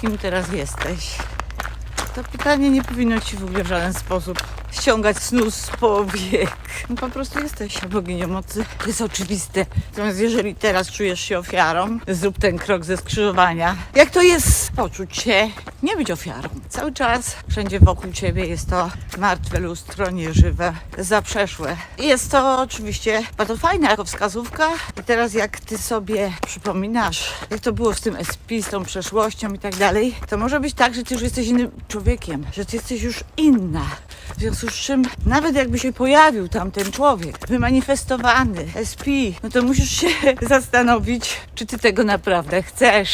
kim teraz jesteś. To pytanie nie powinno ci w ogóle w żaden sposób ściągać snu z powiek. No po prostu jesteś boginią mocy. To jest oczywiste. Natomiast jeżeli teraz czujesz się ofiarą, zrób ten krok ze skrzyżowania. Jak to jest poczuć się, nie być ofiarą. Cały czas wszędzie wokół ciebie jest to martwe lustro, nieżywe, zaprzeszłe. I Jest to oczywiście bardzo fajna jako wskazówka. I teraz jak ty sobie przypominasz, jak to było z tym SP, z tą przeszłością i tak dalej, to może być tak, że ty już jesteś innym człowiekiem, że ty jesteś już inna. W związku z czym, nawet jakby się pojawił tam ten człowiek, wymanifestowany, SP, no to musisz się zastanowić, czy ty tego naprawdę chcesz.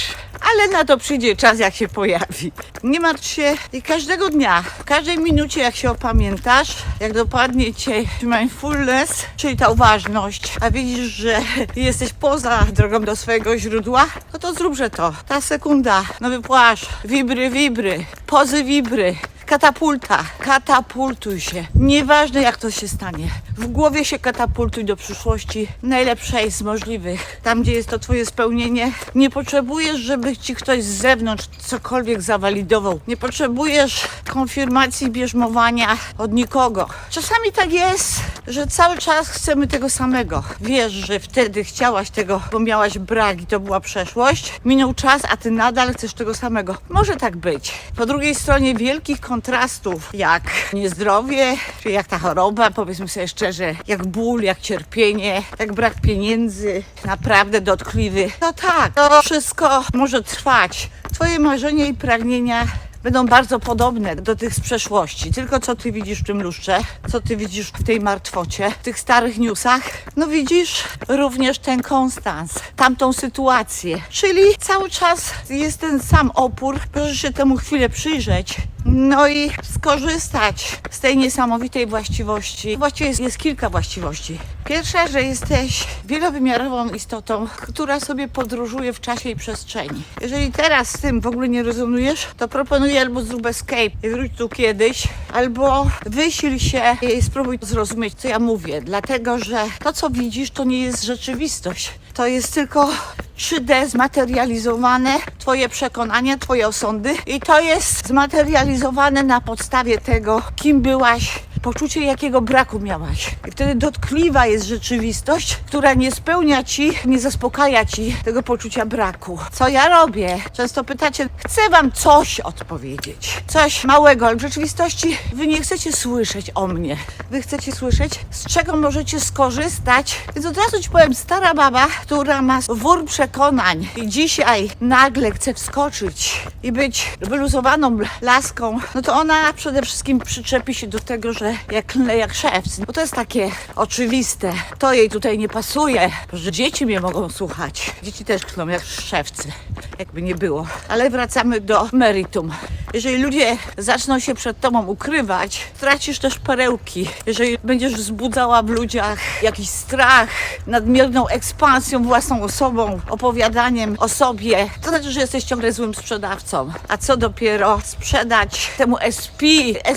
Ale na to przyjdzie czas, jak się pojawi. Nie martw się i każdego dnia, w każdej minucie, jak się opamiętasz, jak dopadnie cię mindfulness, czyli ta uważność, a widzisz, że jesteś poza drogą do swojego źródła, no to zróbże to. Ta sekunda, nowy płaszcz, wibry, wibry, pozy wibry, Katapulta, katapultuj się. Nieważne jak to się stanie. W głowie się katapultuj do przyszłości najlepszej z możliwych. Tam, gdzie jest to twoje spełnienie, nie potrzebujesz, żeby ci ktoś z zewnątrz cokolwiek zawalidował. Nie potrzebujesz konfirmacji bierzmowania od nikogo. Czasami tak jest, że cały czas chcemy tego samego. Wiesz, że wtedy chciałaś tego, bo miałaś brak i to była przeszłość. Minął czas, a ty nadal chcesz tego samego. Może tak być. Po drugiej stronie wielkich kontrastów, jak niezdrowie, czy jak ta choroba, powiedzmy sobie szczerze, jak ból, jak cierpienie, jak brak pieniędzy, naprawdę dotkliwy. No tak, to wszystko może trwać. Twoje marzenia i pragnienia będą bardzo podobne do tych z przeszłości. Tylko co ty widzisz w tym lustrze, co ty widzisz w tej martwocie, w tych starych newsach, no widzisz również ten konstans, tamtą sytuację. Czyli cały czas jest ten sam opór, proszę się temu chwilę przyjrzeć. No i skorzystać z tej niesamowitej właściwości. Właściwie jest, jest kilka właściwości. Pierwsza, że jesteś wielowymiarową istotą, która sobie podróżuje w czasie i przestrzeni. Jeżeli teraz z tym w ogóle nie rezonujesz, to proponuję albo zrób escape i wróć tu kiedyś, albo wysil się i spróbuj zrozumieć, co ja mówię. Dlatego, że to, co widzisz, to nie jest rzeczywistość. To jest tylko 3D zmaterializowane, Twoje przekonania, Twoje osądy i to jest zmaterializowane na podstawie tego, kim byłaś, poczucie jakiego braku miałaś. I wtedy dotkliwa jest rzeczywistość, która nie spełnia Ci, nie zaspokaja Ci tego poczucia braku. Co ja robię? Często pytacie, chcę Wam coś odpowiedzieć. Coś małego, ale w rzeczywistości Wy nie chcecie słyszeć o mnie. Wy chcecie słyszeć, z czego możecie skorzystać. Więc od razu Ci powiem, stara baba, która ma wór przekonań i dzisiaj nagle chce wskoczyć i być wyluzowaną laską, no to ona przede wszystkim przyczepi się do tego, że jak jak szewc. Bo to jest takie oczywiste. To jej tutaj nie pasuje, że dzieci mnie mogą słuchać. Dzieci też klną jak szewcy, jakby nie było. Ale wracamy do meritum. Jeżeli ludzie zaczną się przed tobą ukrywać, tracisz też perełki. Jeżeli będziesz wzbudzała w ludziach jakiś strach, nadmierną ekspansją własną osobą, opowiadaniem o sobie, to znaczy, że jesteś ciągle złym sprzedawcą. A co dopiero sprzedać temu SP,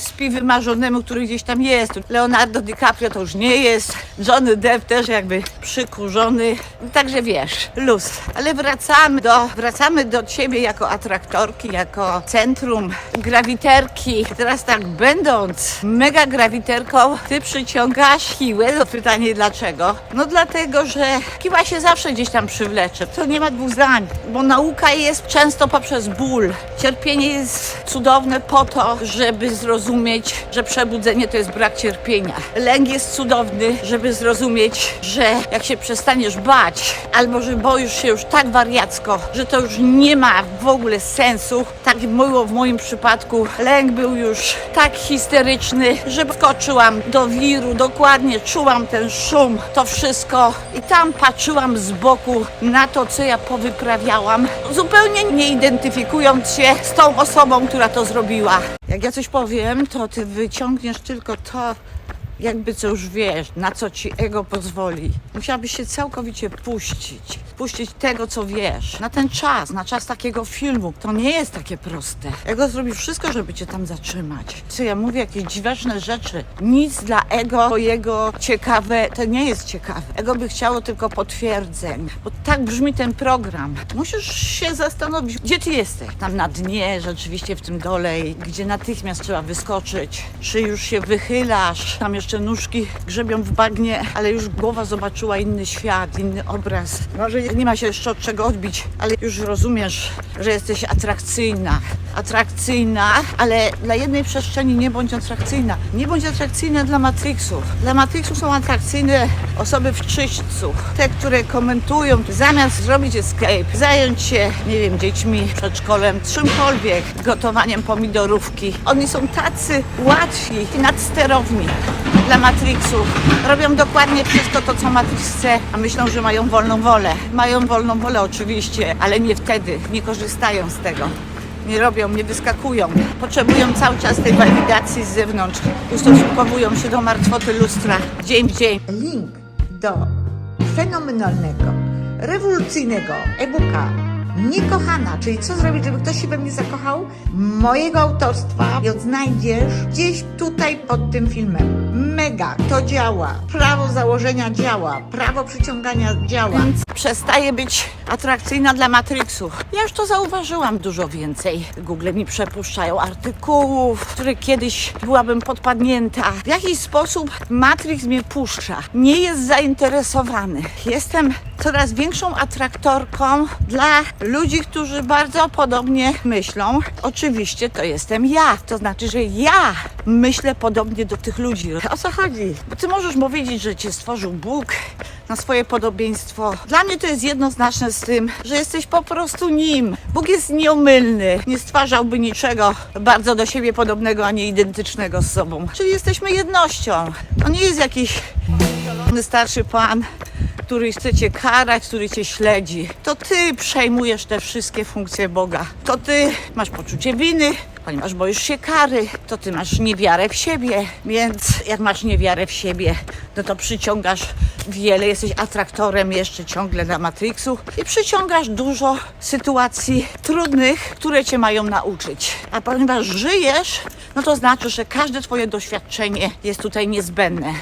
SP wymarzonemu, który gdzieś tam jest. Leonardo DiCaprio to już nie jest, Johnny Depp też jakby przykurzony. Także wiesz, luz. Ale wracamy do, wracamy do ciebie jako atraktorki, jako centrum grawiterki. Teraz tak, będąc mega grawiterką, ty przyciągasz siłę. Pytanie dlaczego? No dlatego, że kiła się zawsze gdzieś tam przywlecze. To nie ma dwóch zdań, bo nauka jest często poprzez ból. Cierpienie jest cudowne po to, żeby zrozumieć, że przebudzenie to jest brak cierpienia. Lęk jest cudowny, żeby zrozumieć, że jak się przestaniesz bać, albo że boisz się już tak wariacko, że to już nie ma w ogóle sensu. Tak było w moim przypadku. Lęk był już tak histeryczny, że wskoczyłam do wiru, dokładnie czułam ten szum, to wszystko i tam patrzyłam z boku na to, co ja powyprawiałam, zupełnie nie identyfikując się z tą osobą, która to zrobiła. Jak ja coś powiem, to ty wyciągniesz tylko to, jakby co już wiesz, na co ci ego pozwoli. Musiałabyś się całkowicie puścić. Puścić tego, co wiesz. Na ten czas, na czas takiego filmu. To nie jest takie proste. Ego zrobi wszystko, żeby cię tam zatrzymać. Co ja mówię, jakieś dziwaczne rzeczy. Nic dla ego, bo jego ciekawe, to nie jest ciekawe. Ego by chciało tylko potwierdzeń. Bo tak brzmi ten program. Musisz się zastanowić, gdzie ty jesteś. Tam na dnie, rzeczywiście w tym dole, gdzie natychmiast trzeba wyskoczyć. Czy już się wychylasz, tam jeszcze nóżki grzebią w bagnie, ale już głowa zobaczyła inny świat, inny obraz. Może nie ma się jeszcze od czego odbić, ale już rozumiesz, że jesteś atrakcyjna. Atrakcyjna, ale dla jednej przestrzeni nie bądź atrakcyjna. Nie bądź atrakcyjna dla Matrixów. Dla Matrixów są atrakcyjne osoby w czyśćcu. Te, które komentują, zamiast zrobić escape, zająć się, nie wiem, dziećmi, przedszkolem, czymkolwiek, gotowaniem pomidorówki. Oni są tacy łatwi i nadsterowni dla Matrixów. Robią dokładnie wszystko to, co Matrix chce, a myślą, że mają wolną wolę. Mają wolną wolę oczywiście, ale nie wtedy. Nie korzystają z tego. Nie robią, nie wyskakują. Potrzebują cały czas tej walidacji z zewnątrz. Ustosunkowują się do martwoty lustra dzień w dzień. link do fenomenalnego, rewolucyjnego e-booka Niekochana, czyli co zrobić, żeby ktoś się we mnie zakochał, mojego autorstwa i odnajdziesz gdzieś tutaj pod tym filmem. Mega, to działa. Prawo założenia działa, prawo przyciągania działa. Więc przestaje być atrakcyjna dla Matrixów. Ja już to zauważyłam dużo więcej. Google mi przepuszczają artykułów, w których kiedyś byłabym podpadnięta. W jakiś sposób Matrix mnie puszcza. Nie jest zainteresowany. Jestem coraz większą atraktorką dla ludzi, którzy bardzo podobnie myślą. Oczywiście to jestem ja. To znaczy, że ja myślę podobnie do tych ludzi. O co chodzi? Bo ty możesz powiedzieć, że cię stworzył Bóg na swoje podobieństwo. Dla mnie to jest jednoznaczne z tym, że jesteś po prostu nim. Bóg jest nieomylny. Nie stwarzałby niczego bardzo do siebie podobnego, a nie identycznego z sobą. Czyli jesteśmy jednością. To nie jest jakiś starszy pan, który chce cię karać, który cię śledzi. To ty przejmujesz te wszystkie funkcje Boga. To ty masz poczucie winy, ponieważ boisz się kary. To ty masz niewiarę w siebie. Więc jak masz niewiarę w siebie, no to przyciągasz wiele, jesteś atraktorem jeszcze ciągle na Matrixu i przyciągasz dużo sytuacji trudnych, które cię mają nauczyć. A ponieważ żyjesz, no to znaczy, że każde twoje doświadczenie jest tutaj niezbędne.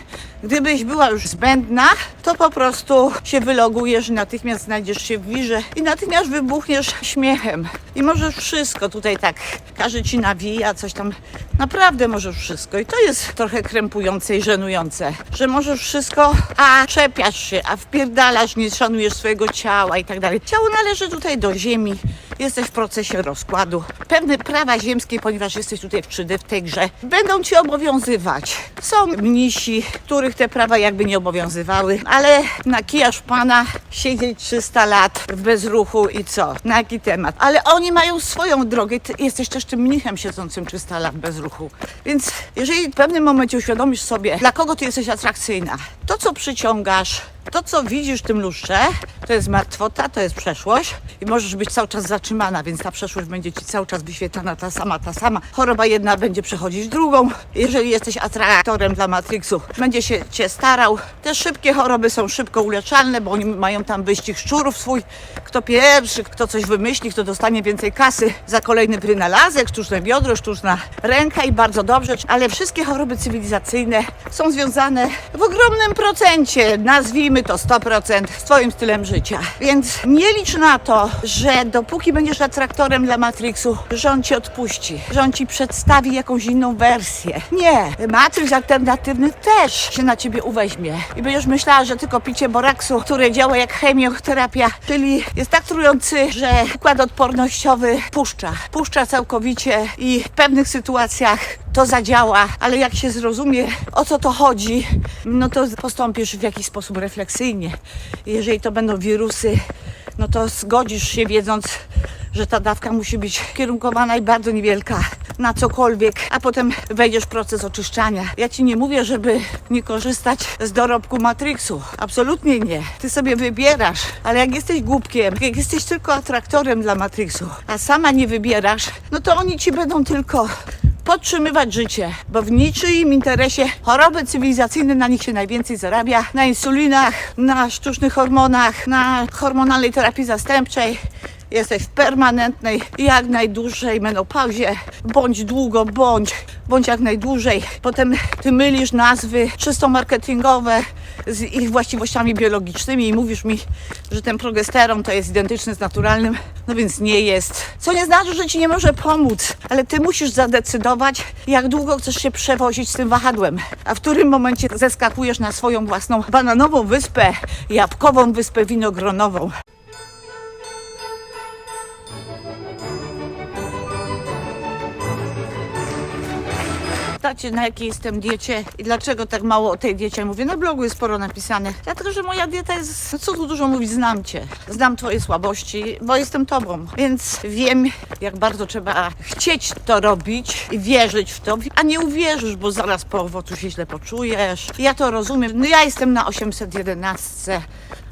Gdybyś była już zbędna, to po prostu się wylogujesz, natychmiast znajdziesz się w wirze i natychmiast wybuchniesz śmiechem. I możesz wszystko tutaj tak, każdy ci nawija, coś tam. Naprawdę możesz wszystko. I to jest trochę krępujące i żenujące, że możesz wszystko, a czepiasz się, a wpierdalasz, nie szanujesz swojego ciała i tak dalej. Ciało należy tutaj do ziemi. Jesteś w procesie rozkładu. Pewne prawa ziemskie, ponieważ jesteś tutaj w 3D w tej grze, będą ci obowiązywać. Są mnisi, których te prawa jakby nie obowiązywały, ale na kijasz pana siedzieć 300 lat w bezruchu i co? Na jaki temat? Ale oni mają swoją drogę. Ty jesteś też tym mnichem siedzącym 300 lat w bezruchu. Więc jeżeli w pewnym momencie uświadomisz sobie, dla kogo ty jesteś atrakcyjna, to co przyciągasz, to, co widzisz w tym lustrze, to jest martwota, to jest przeszłość i możesz być cały czas zatrzymana, więc ta przeszłość będzie ci cały czas wyświetlana ta sama, ta sama. Choroba jedna będzie przechodzić drugą. Jeżeli jesteś atraktorem dla Matrixu, będzie się cię starał. Te szybkie choroby są szybko uleczalne, bo oni mają tam wyścig szczurów swój. Kto pierwszy, kto coś wymyśli, kto dostanie więcej kasy za kolejny wynalazek, sztuczne biodro, sztuczna ręka i bardzo dobrze. Ale wszystkie choroby cywilizacyjne są związane w ogromnym procencie, nazwijmy to 100% z Twoim stylem życia. Więc nie licz na to, że dopóki będziesz atraktorem dla Matrixu, on Ci odpuści, on Ci przedstawi jakąś inną wersję. Nie, Matrix alternatywny też się na Ciebie uweźmie i będziesz myślała, że tylko picie boraksu, które działa jak chemioterapia, czyli jest tak trujący, że układ odpornościowy puszcza. Puszcza całkowicie i w pewnych sytuacjach to zadziała, ale jak się zrozumie, o co to chodzi, no to postąpisz w jakiś sposób refleksyjnie. Jeżeli to będą wirusy, no to zgodzisz się wiedząc, że ta dawka musi być kierunkowana i bardzo niewielka na cokolwiek, a potem wejdziesz w proces oczyszczania. Ja ci nie mówię, żeby nie korzystać z dorobku Matrixu. Absolutnie nie. Ty sobie wybierasz, ale jak jesteś głupkiem, jak jesteś tylko atraktorem dla Matrixu, a sama nie wybierasz, no to oni ci będą tylko podtrzymywać życie, bo w niczyim interesie choroby cywilizacyjne na nich się najwięcej zarabia. Na insulinach, na sztucznych hormonach, na hormonalnej terapii zastępczej. Jesteś w permanentnej, jak najdłuższej menopauzie, bądź długo, bądź, bądź jak najdłużej. Potem ty mylisz nazwy czysto marketingowe z ich właściwościami biologicznymi i mówisz mi, że ten progesteron to jest identyczny z naturalnym, no więc nie jest. Co nie znaczy, że ci nie może pomóc, ale ty musisz zadecydować, jak długo chcesz się przewozić z tym wahadłem, a w którym momencie zeskakujesz na swoją własną bananową wyspę, jabłkową wyspę winogronową. Pytacie, na jakiej jestem diecie i dlaczego tak mało o tej diecie mówię. Na blogu jest sporo napisane. Dlatego, że moja dieta jest, no co tu dużo mówić, znam cię. Znam twoje słabości, bo jestem tobą. Więc wiem, jak bardzo trzeba chcieć to robić i wierzyć w to, a nie uwierzysz, bo zaraz po owocu się źle poczujesz. Ja to rozumiem. No ja jestem na 811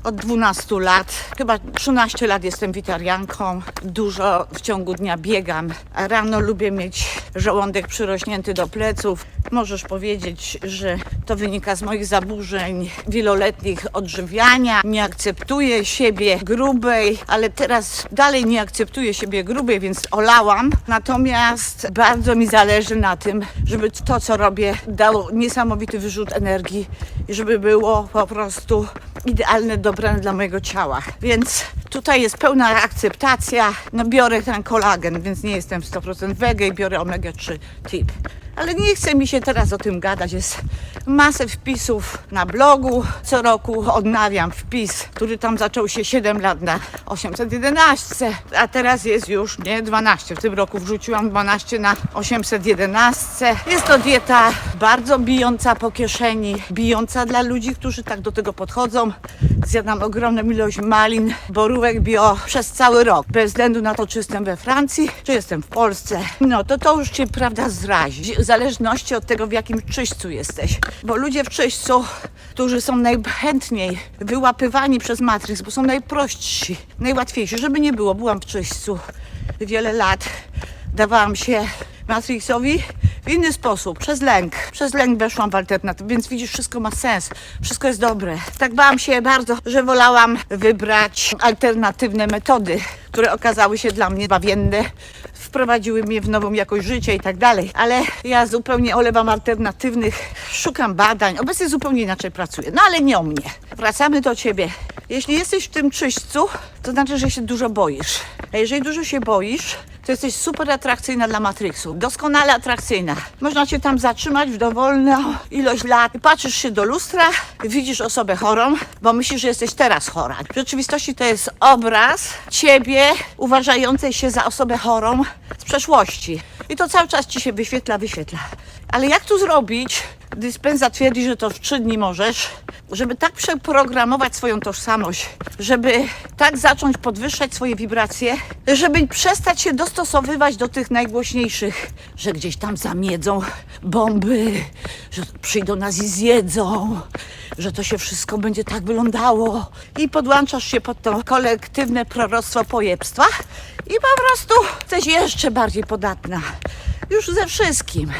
od 12 lat, chyba 13 lat jestem witarianką. Dużo w ciągu dnia biegam. Rano lubię mieć żołądek przyrośnięty do pleców. Możesz powiedzieć, że to wynika z moich zaburzeń wieloletnich odżywiania. Nie akceptuję siebie grubej, ale teraz dalej nie akceptuję siebie grubej, więc olałam. Natomiast bardzo mi zależy na tym, żeby to, co robię, dało niesamowity wyrzut energii i żeby było po prostu idealne, dobre dla mojego ciała. Więc tutaj jest pełna akceptacja. No biorę ten kolagen, więc nie jestem 100% wege i biorę omega-3 tip. Ale nie chce mi się teraz o tym gadać. Jest masę wpisów na blogu. Co roku odnawiam wpis, który tam zaczął się 7 lat na 811, a teraz jest już nie 12. W tym roku wrzuciłam 12 na 811. Jest to dieta bardzo bijąca po kieszeni, bijąca dla ludzi, którzy tak do tego podchodzą. Zjadam ogromną ilość malin, borówek bio przez cały rok. Bez względu na to, czy jestem we Francji, czy jestem w Polsce. No to to już cię, prawda, zrazi. W zależności od tego, w jakim czyśćcu jesteś. Bo ludzie w czyśćcu, którzy są najchętniej wyłapywani przez Matrix, bo są najprości, najłatwiejsi, żeby nie było. Byłam w czyśćcu wiele lat. Dawałam się Matrixowi w inny sposób, przez lęk. Przez lęk weszłam w alternatywę, więc widzisz, wszystko ma sens, wszystko jest dobre. Tak bałam się bardzo, że wolałam wybrać alternatywne metody, które okazały się dla mnie bawienne, wprowadziły mnie w nową jakość życia i tak dalej. Ale ja zupełnie olewam alternatywnych, szukam badań, obecnie zupełnie inaczej pracuję. No ale nie o mnie. Wracamy do ciebie. Jeśli jesteś w tym czyśćcu, to znaczy, że się dużo boisz. A jeżeli dużo się boisz, to jesteś super atrakcyjna dla Matrixu. Doskonale atrakcyjna. Można cię tam zatrzymać w dowolną ilość lat. Patrzysz się do lustra, widzisz osobę chorą, bo myślisz, że jesteś teraz chora. W rzeczywistości to jest obraz ciebie uważającej się za osobę chorą z przeszłości. I to cały czas ci się wyświetla, wyświetla. Ale jak tu zrobić, Dyspensa twierdzi, że to w trzy dni możesz, żeby tak przeprogramować swoją tożsamość, żeby tak zacząć podwyższać swoje wibracje, żeby przestać się dostosowywać do tych najgłośniejszych, że gdzieś tam zamiedzą bomby, że przyjdą nas i zjedzą, że to się wszystko będzie tak wyglądało i podłączasz się pod to kolektywne proroctwo pojebstwa i po prostu jesteś jeszcze bardziej podatna. Już ze wszystkim.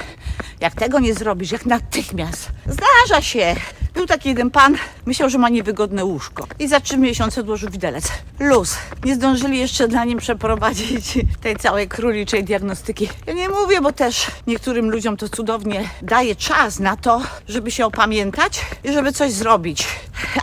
Jak tego nie zrobisz, jak natychmiast. Zdarza się. Był taki jeden pan, myślał, że ma niewygodne łóżko. I za trzy miesiące odłożył widelec. Luz. Nie zdążyli jeszcze dla nim przeprowadzić tej całej króliczej diagnostyki. Ja nie mówię, bo też niektórym ludziom to cudownie daje czas na to, żeby się opamiętać i żeby coś zrobić.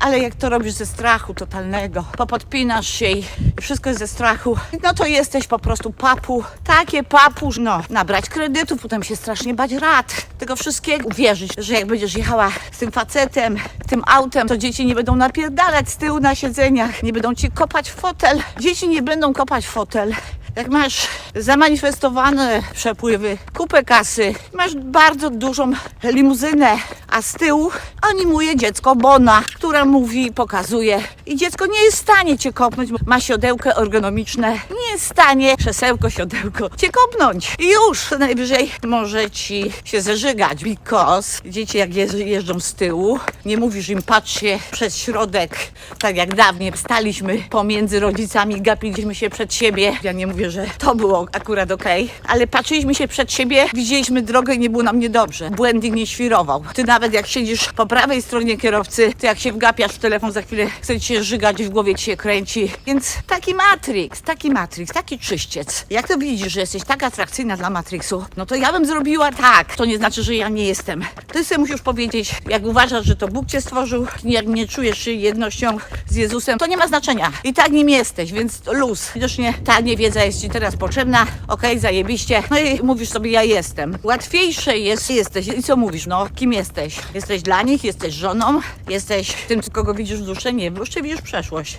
Ale jak to robisz ze strachu totalnego, popodpinasz się i wszystko jest ze strachu, no to jesteś po prostu papu. Takie papu, no, nabrać kredytów, potem się strasznie bać rat. Tego wszystkiego uwierzyć, że jak będziesz jechała z tym facetem, tym autem, to dzieci nie będą napierdalać z tyłu na siedzeniach, nie będą ci kopać fotel. Dzieci nie będą kopać fotel. Jak masz zamanifestowane przepływy, kupę kasy, masz bardzo dużą limuzynę a z tyłu animuje dziecko Bona, która mówi, pokazuje i dziecko nie jest w stanie cię kopnąć, ma siodełko ergonomiczne, nie jest w stanie krzesełko, siodełko cię kopnąć i już najwyżej może ci się zeżygać, because dzieci jak jeżdżą- z tyłu, nie mówisz im patrzcie przez środek, tak jak dawniej staliśmy pomiędzy rodzicami, gapiliśmy się przed siebie. Ja nie mówię, że to było akurat okej, ale patrzyliśmy się przed siebie, widzieliśmy drogę i nie było nam niedobrze. Błędnik nie świrował. Ty nawet jak siedzisz po prawej stronie kierowcy, to jak się wgapiasz w telefon, za chwilę chce ci się żygać, w głowie ci się kręci. Więc taki Matrix, taki Matrix, taki czyściec. Jak to widzisz, że jesteś tak atrakcyjna dla Matrixu, no to ja bym zrobiła tak. To nie znaczy, że ja nie jestem. Ty sobie musisz powiedzieć, jak uważasz, że to Bóg cię stworzył, jak nie czujesz się jednością z Jezusem, to nie ma znaczenia. I tak nim jesteś, więc luz. Widocznie ta niewiedza jest ci teraz potrzebna. Okej, zajebiście. No i mówisz sobie, ja jestem. Łatwiejsze jest, jesteś. I co mówisz? No, kim jesteś? Jesteś dla nich, jesteś żoną, jesteś tym, kogo widzisz lustrze? Nie, w lustrze widzisz przeszłość.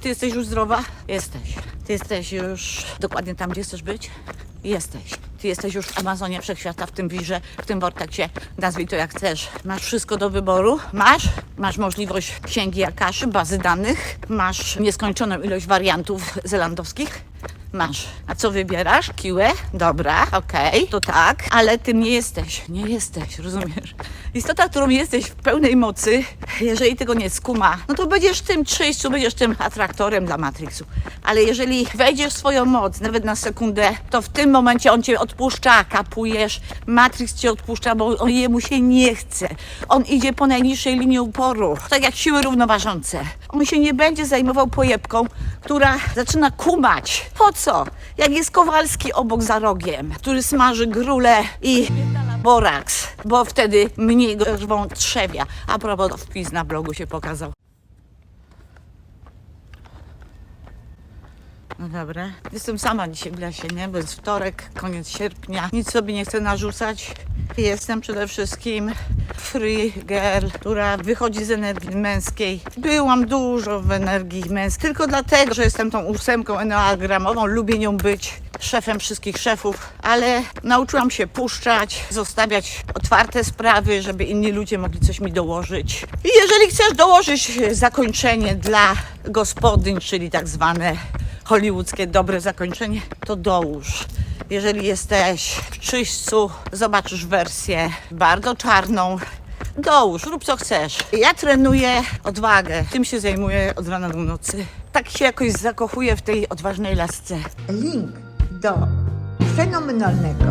Ty jesteś już zdrowa? Jesteś. Ty jesteś już dokładnie tam, gdzie chcesz być? Jesteś. Ty jesteś już w Amazonie Wszechświata, w tym wirze, w tym vortexie. Nazwij to jak chcesz. Masz wszystko do wyboru. Masz. Masz możliwość księgi Akaszy, bazy danych. Masz nieskończoną ilość wariantów zelandowskich. Masz. A co wybierasz? Kiłę? Dobra, okej, to tak, ale tym nie jesteś. Nie jesteś, rozumiesz? Istota, którą jesteś w pełnej mocy, jeżeli tego nie skuma, no to będziesz tym czyściu, będziesz tym atraktorem dla Matrixu. Ale jeżeli wejdziesz w swoją moc, nawet na sekundę, to w tym momencie on cię odpuszcza, kapujesz, Matrix cię odpuszcza, bo on jemu się nie chce. On idzie po najniższej linii uporu, tak jak siły równoważące. On się nie będzie zajmował pojebką, która zaczyna kumać. Po co? Jak jest Kowalski obok za rogiem, który smaży grule i boraks, bo wtedy mniej go rwą trzewia. A propos, wpis na blogu się pokazał. No dobra. Jestem sama dzisiaj w lesie, nie? Bo jest wtorek, koniec sierpnia. Nic sobie nie chcę narzucać. Jestem przede wszystkim free girl, która wychodzi z energii męskiej. Byłam dużo w energii męskiej, tylko dlatego, że jestem tą ósemką enneagramową, lubię nią być szefem wszystkich szefów, ale nauczyłam się puszczać, zostawiać otwarte sprawy, żeby inni ludzie mogli coś mi dołożyć. I jeżeli chcesz dołożyć zakończenie dla gospodyń, czyli tak zwane hollywoodzkie dobre zakończenie, to dołóż. Jeżeli jesteś w czyśćcu, zobaczysz wersję bardzo czarną. Dołóż, rób co chcesz. Ja trenuję odwagę. Tym się zajmuję od rana do nocy. Tak się jakoś zakochuję w tej odważnej lasce. link do fenomenalnego,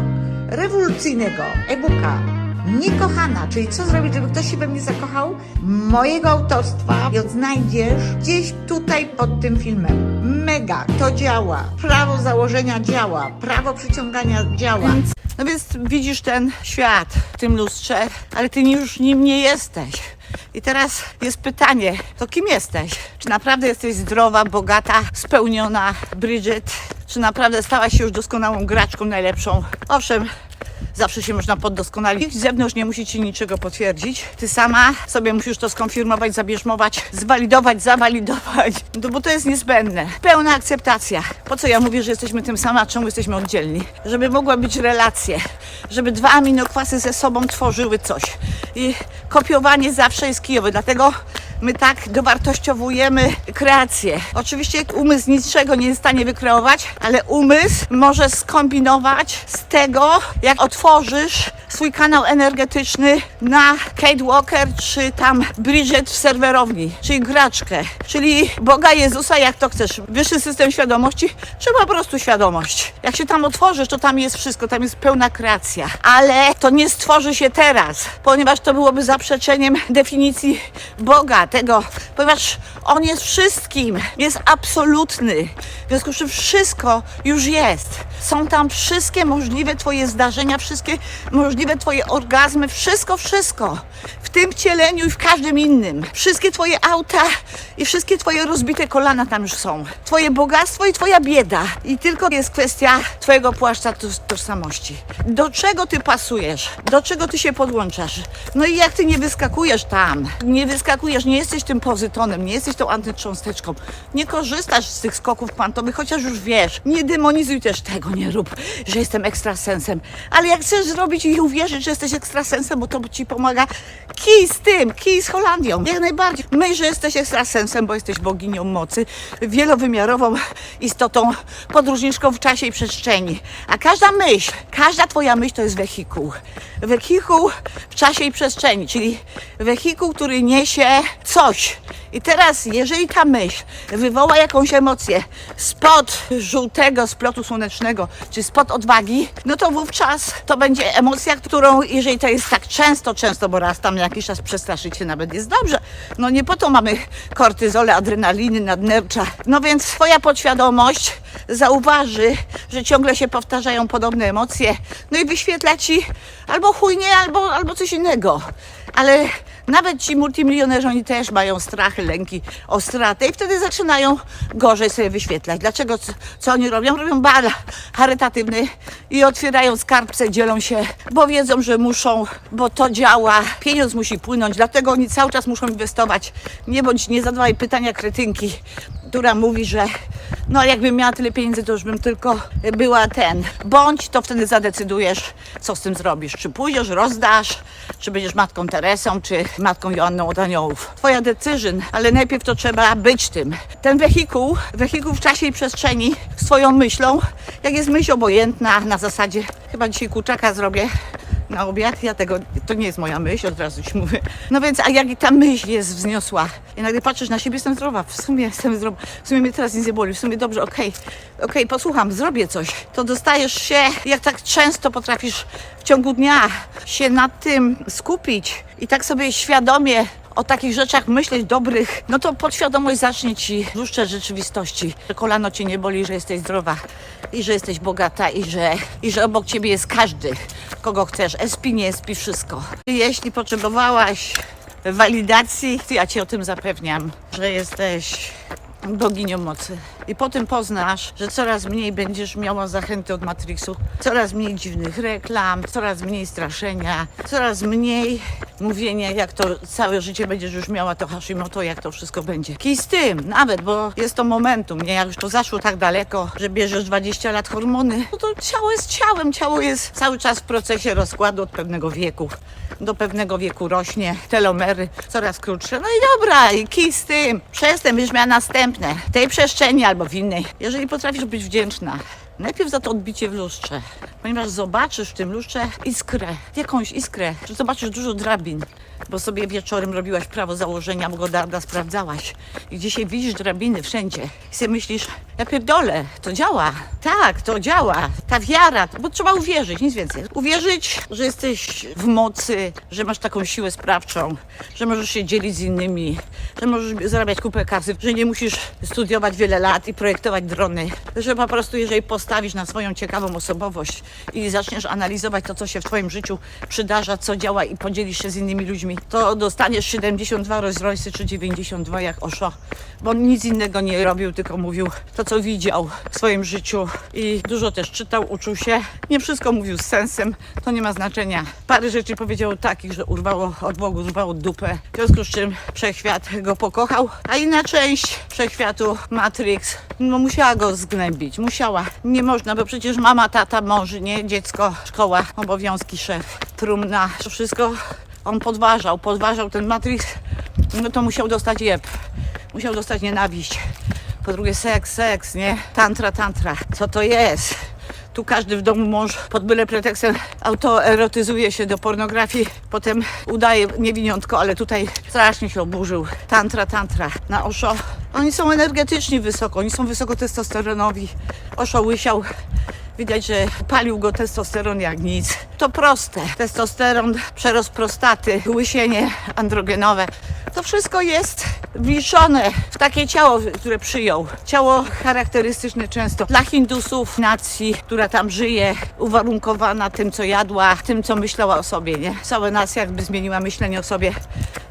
rewolucyjnego e-booka Niekochana, czyli co zrobić, żeby ktoś się we mnie zakochał, mojego autorstwa i odnajdziesz gdzieś tutaj pod tym filmem. Mega, to działa. Prawo założenia działa, prawo przyciągania działa. No więc widzisz ten świat w tym lustrze, ale ty już nim nie jesteś. I teraz jest pytanie, to kim jesteś? Czy naprawdę jesteś zdrowa, bogata, spełniona, Bridget? Czy naprawdę stałaś się już doskonałą graczką, najlepszą? Owszem, zawsze się można poddoskonalić. Z zewnątrz nie musi ci niczego potwierdzić. Ty sama sobie musisz to skonfirmować, zabierzmować, zwalidować, zawalidować, no bo to jest niezbędne. Pełna akceptacja. Po co ja mówię, że jesteśmy tym samym, a czemu jesteśmy oddzielni? Żeby mogła być relacje, żeby dwa aminokwasy ze sobą tworzyły coś. I kopiowanie zawsze jest kijowe, dlatego my tak dowartościowujemy kreację. Oczywiście umysł niczego nie jest w stanie wykreować, ale umysł może skombinować z tego, jak otworzysz swój kanał energetyczny na Kate Walker czy tam Bridget w serwerowni, czyli graczkę, czyli Boga Jezusa, jak to chcesz. Wyższy system świadomości, czy po prostu świadomość. Jak się tam otworzysz, to tam jest wszystko, tam jest pełna kreacja. Ale to nie stworzy się teraz, ponieważ to byłoby zaprzeczeniem definicji Boga, ponieważ On jest wszystkim, jest absolutny. W związku z czym wszystko już jest. Są tam wszystkie możliwe Twoje zdarzenia, wszystkie możliwe Twoje orgazmy, wszystko, wszystko. W tym wcieleniu i w każdym innym. Wszystkie Twoje auta i wszystkie Twoje rozbite kolana tam już są. Twoje bogactwo i Twoja bieda. I tylko jest kwestia Twojego płaszcza to- tożsamości. Do czego Ty pasujesz? Do czego Ty się podłączasz? No i jak Ty nie wyskakujesz tam, nie wyskakujesz, nie jesteś tym pozytonem, nie jesteś tą antycząsteczką. Nie korzystasz z tych skoków kwantowych, chociaż już wiesz. Nie demonizuj też tego, nie rób, że jestem ekstrasensem. Ale jak chcesz zrobić i uwierzyć, że jesteś ekstrasensem, bo to ci pomaga, kij z tym, kij z Holandią. Jak najbardziej. Myśl, że jesteś ekstrasensem, bo jesteś boginią mocy, wielowymiarową istotą, podróżniczką w czasie i przestrzeni. A każda myśl, każda twoja myśl to jest wehikuł. Wehikuł w czasie i przestrzeni, czyli wehikuł, który niesie coś. I teraz, jeżeli ta myśl wywoła jakąś emocję spod żółtego splotu słonecznego, czy spod odwagi, no to wówczas to będzie emocja, którą, jeżeli to jest tak często, często, bo raz tam jakiś czas przestraszyć się nawet jest dobrze. No nie po to mamy kortyzole, adrenaliny, nadnercza. No więc twoja podświadomość zauważy, że ciągle się powtarzają podobne emocje, no i wyświetla ci albo chujnie, albo, albo coś innego. Ale nawet ci multimilionerzy, oni też mają strachy, lęki o stratę i wtedy zaczynają gorzej sobie wyświetlać. Dlaczego? Co, oni robią? Robią bal charytatywny i otwierają skarbce, dzielą się, bo wiedzą, że muszą, bo to działa. Pieniądz musi płynąć, dlatego oni cały czas muszą inwestować. Nie bądź, nie zadawaj pytania krytynki, która mówi, że no jakbym miała tyle pieniędzy, to już bym tylko była ten. Bądź, to wtedy zadecydujesz, co z tym zrobisz. Czy pójdziesz, rozdasz, czy będziesz matką Teresą, czy matką Joanną od Aniołów. Twoja decyzja, ale najpierw to trzeba być tym. Ten wehikuł, wehikuł w czasie i przestrzeni z twoją myślą, jak jest myśl obojętna, na zasadzie, chyba dzisiaj kurczaka zrobię, na obiad. Ja tego, to nie jest moja myśl, od razu ci mówię. No więc, a jak ta myśl jest wzniosła i nagle patrzysz na siebie, jestem zdrowa, w sumie jestem zdrowa, w sumie mnie teraz nic nie boli, w sumie dobrze, okej, okej, posłucham, zrobię coś. To dostajesz się, jak tak często potrafisz w ciągu dnia się nad tym skupić i tak sobie świadomie o takich rzeczach myśleć dobrych, no to podświadomość zacznie ci luszczeć rzeczywistości. Że kolano cię nie boli, że jesteś zdrowa i że jesteś bogata i że, i że obok ciebie jest każdy, kogo chcesz. SP, nie SP, wszystko. Jeśli potrzebowałaś walidacji, to ja ci o tym zapewniam, że jesteś boginią mocy. I po tym poznasz, że coraz mniej będziesz miała zachęty od Matrixu, coraz mniej dziwnych reklam, coraz mniej straszenia, coraz mniej mówienia, jak to całe życie będziesz już miała to Hashimoto, jak to wszystko będzie. Kij z tym, nawet, bo jest to momentum, nie? Jak już to zaszło tak daleko, że bierzesz 20 lat hormony, no to ciało jest ciałem, ciało jest cały czas w procesie rozkładu od pewnego wieku. Do pewnego wieku rośnie, telomery coraz krótsze. No i dobra, i kij z tym. Przestęp będziesz miała następne. Tej przestrzeni albo w innej. Jeżeli potrafisz być wdzięczna, najpierw za to odbicie w lustrze, ponieważ zobaczysz w tym lustrze iskrę, jakąś iskrę, że zobaczysz dużo drabin, bo sobie wieczorem robiłaś prawo założenia, bo go darda sprawdzałaś. I dzisiaj widzisz drabiny wszędzie. I sobie myślisz, ja pierdolę, to działa. Tak, to działa. Ta wiara, bo trzeba uwierzyć, nic więcej. Uwierzyć, że jesteś w mocy, że masz taką siłę sprawczą, że możesz się dzielić z innymi, że możesz zarabiać kupę kasy, że nie musisz studiować wiele lat i projektować drony, że po prostu jeżeli postawisz na swoją ciekawą osobowość i zaczniesz analizować to, co się w Twoim życiu przydarza, co działa i podzielisz się z innymi ludźmi, to dostaniesz 72 Rolls czy 92 jak Osho, bo on nic innego nie robił, tylko mówił to, co widział w swoim życiu i dużo też czytał, uczył się. Nie wszystko mówił z sensem, to nie ma znaczenia. Parę rzeczy powiedział takich, że urwało od Bogu, urwało dupę, w związku z czym wszechświat go pokochał, a inna część wszechświatu, Matrix, no musiała go zgnębić, musiała. Nie można, bo przecież mama, tata, mąż, nie, dziecko, szkoła, obowiązki, szef, trumna, to wszystko on podważał, podważał ten Matrix, no to musiał dostać jeb, musiał dostać nienawiść. Po drugie seks, seks, nie? Tantra, tantra. Co to jest? Tu każdy w domu mąż pod byle pretekstem autoerotyzuje się do pornografii, potem udaje niewiniątko, ale tutaj strasznie się oburzył. Tantra, tantra. Na Osho. Oni są energetyczni wysoko, oni są wysoko testosteronowi. Osho łysiał Widać, że palił go testosteron jak nic. To proste. Testosteron, przerost prostaty, łysienie androgenowe. To wszystko jest wliczone w takie ciało, które przyjął. Ciało charakterystyczne często dla Hindusów, nacji, która tam żyje, uwarunkowana tym, co jadła, tym, co myślała o sobie. Nie? Cała nacja jakby zmieniła myślenie o sobie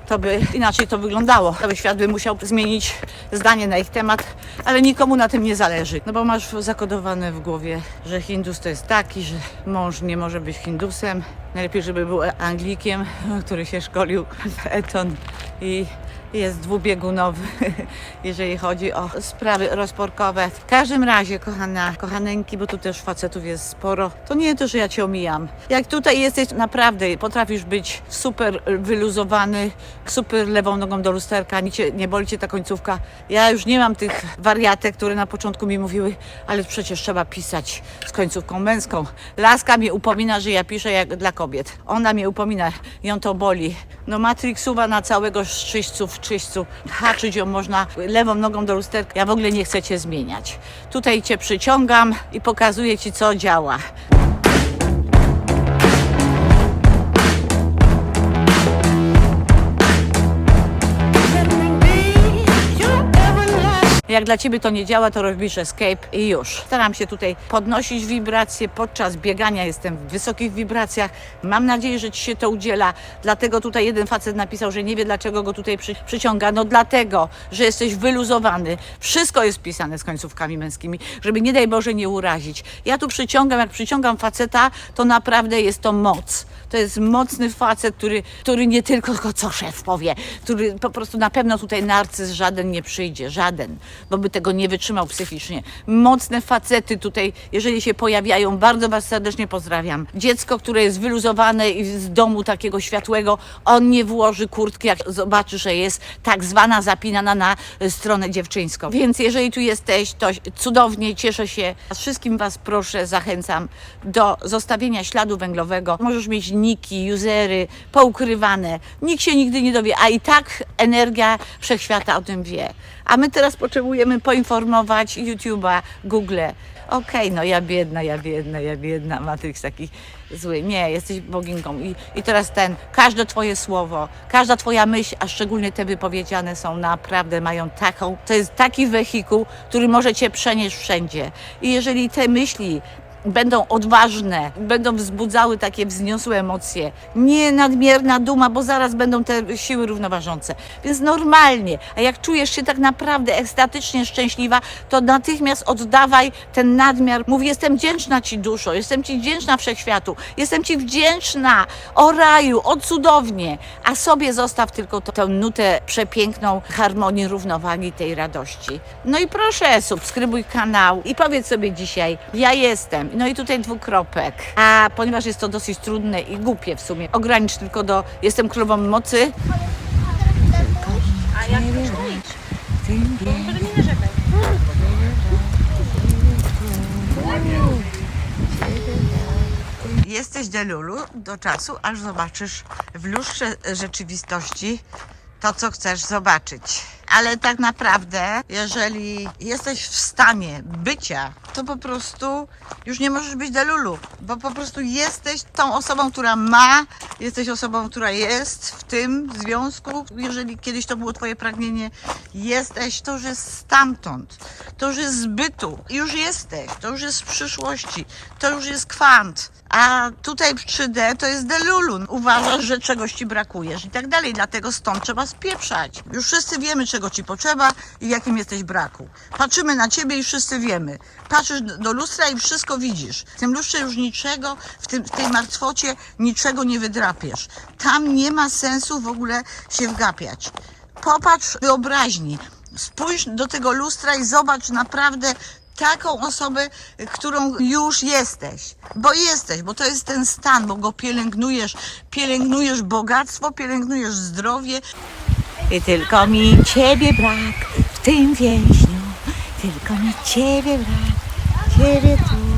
to by inaczej to wyglądało. Cały świat by musiał zmienić zdanie na ich temat, ale nikomu na tym nie zależy. No bo masz zakodowane w głowie, że Hindus to jest taki, że mąż nie może być Hindusem. Najlepiej, żeby był Anglikiem, który się szkolił w Eton i jest dwubiegunowy, jeżeli chodzi o sprawy rozporkowe. W każdym razie, kochana, kochaneńki, bo tu też facetów jest sporo, to nie to, że ja Cię omijam. Jak tutaj jesteś, naprawdę potrafisz być super wyluzowany, super lewą nogą do lusterka, nie, nie boli Cię ta końcówka. Ja już nie mam tych wariatek, które na początku mi mówiły, ale przecież trzeba pisać z końcówką męską. Laska mnie upomina, że ja piszę jak dla kobiet. Ona mnie upomina, ją to boli. No Matrixuwa na całego szczyścu w czyścu. Haczyć ją można lewą nogą do lusterka. Ja w ogóle nie chcę Cię zmieniać. Tutaj Cię przyciągam i pokazuję Ci, co działa. Jak dla Ciebie to nie działa, to robisz escape i już. Staram się tutaj podnosić wibracje. Podczas biegania jestem w wysokich wibracjach. Mam nadzieję, że Ci się to udziela. Dlatego tutaj jeden facet napisał, że nie wie, dlaczego go tutaj przy, przyciąga. No dlatego, że jesteś wyluzowany. Wszystko jest pisane z końcówkami męskimi, żeby nie daj Boże nie urazić. Ja tu przyciągam, jak przyciągam faceta, to naprawdę jest to moc. To jest mocny facet, który, który nie tylko, tylko co szef powie, który po prostu na pewno tutaj narcyz żaden nie przyjdzie, żaden, bo by tego nie wytrzymał psychicznie. Mocne facety tutaj, jeżeli się pojawiają, bardzo Was serdecznie pozdrawiam. Dziecko, które jest wyluzowane i z domu takiego światłego, on nie włoży kurtki, jak zobaczy, że jest tak zwana zapinana na y, stronę dziewczyńską. Więc jeżeli tu jesteś, to cudownie, cieszę się. Wszystkim Was proszę, zachęcam do zostawienia śladu węglowego. Możesz mieć niki, usery poukrywane. Nikt się nigdy nie dowie, a i tak energia wszechświata o tym wie. A my teraz potrzebujemy poinformować YouTube'a, Google. Okej, no ja biedna, ja biedna, ja biedna, Matrix taki zły. Nie, jesteś boginką. I, I teraz ten, każde twoje słowo, każda twoja myśl, a szczególnie te wypowiedziane są naprawdę, mają taką, to jest taki wehikuł, który może cię przenieść wszędzie. I jeżeli te myśli będą odważne, będą wzbudzały takie wzniosłe emocje. Nie nadmierna duma, bo zaraz będą te siły równoważące. Więc normalnie, a jak czujesz się tak naprawdę ekstatycznie szczęśliwa, to natychmiast oddawaj ten nadmiar. Mów, jestem wdzięczna Ci duszo, jestem Ci wdzięczna Wszechświatu, jestem Ci wdzięczna o raju, o cudownie, a sobie zostaw tylko to, tę nutę przepiękną harmonii, równowagi, tej radości. No i proszę, subskrybuj kanał i powiedz sobie dzisiaj, ja jestem. No i tutaj dwukropek. A ponieważ jest to dosyć trudne i głupie w sumie, ogranicz tylko do jestem królową mocy. A jak narzekaj. Jesteś Delulu do czasu, aż zobaczysz w lustrze rzeczywistości to, co chcesz zobaczyć. Ale tak naprawdę, jeżeli jesteś w stanie bycia, to po prostu już nie możesz być Delulu, bo po prostu jesteś tą osobą, która ma, jesteś osobą, która jest w tym związku. Jeżeli kiedyś to było Twoje pragnienie, jesteś, to już jest stamtąd, to już jest z bytu, już jesteś, to już jest z przyszłości, to już jest kwant. A tutaj w 3D to jest delulu. Uważasz, że czegoś ci brakujesz i tak dalej. Dlatego stąd trzeba spieprzać. Już wszyscy wiemy, czego ci potrzeba i w jakim jesteś braku. Patrzymy na ciebie i wszyscy wiemy. Patrzysz do lustra i wszystko widzisz. W tym lustrze już niczego, w, tym, w tej martwocie niczego nie wydrapiesz. Tam nie ma sensu w ogóle się wgapiać. Popatrz wyobraźni. Spójrz do tego lustra i zobacz naprawdę taką osobę, którą już jesteś. Bo jesteś, bo to jest ten stan, bo go pielęgnujesz. Pielęgnujesz bogactwo, pielęgnujesz zdrowie. I tylko mi ciebie brak w tym więźniu. Tylko mi ciebie brak, ciebie tu.